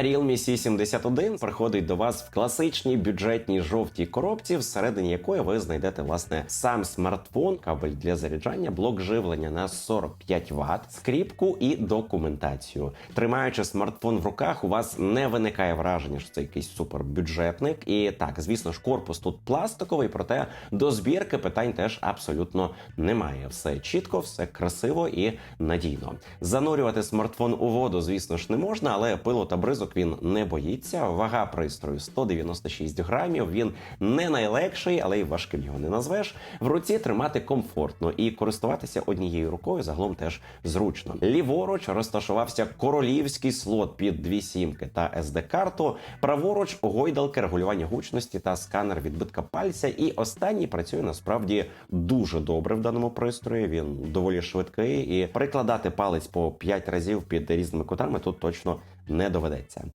Realme C71 приходить до вас в класичній бюджетній жовтій коробці, всередині якої ви знайдете власне сам смартфон, кабель для заряджання, блок живлення на 45 Вт, скріпку і документацію. Тримаючи смартфон в руках, у вас не виникає враження, що це якийсь супербюджетник. І так, звісно ж, корпус тут пластиковий, проте до збірки питань теж абсолютно немає. Все чітко, все красиво і надійно. Занурювати смартфон у воду, звісно ж, не можна, але пилу та бризок він не боїться. Вага пристрою 196 грамів. Він не найлегший, але й важким його не назвеш. В руці тримати комфортно і користуватися однією рукою загалом теж зручно. Ліворуч розташувався королівський слот під дві сімки та SD-карту. Праворуч гойдалки регулювання гучності та сканер відбитка пальця. І останній працює насправді дуже добре в даному пристрої. Він доволі швидкий і прикладати палець по 5 разів під різними кутами тут точно не доведеться.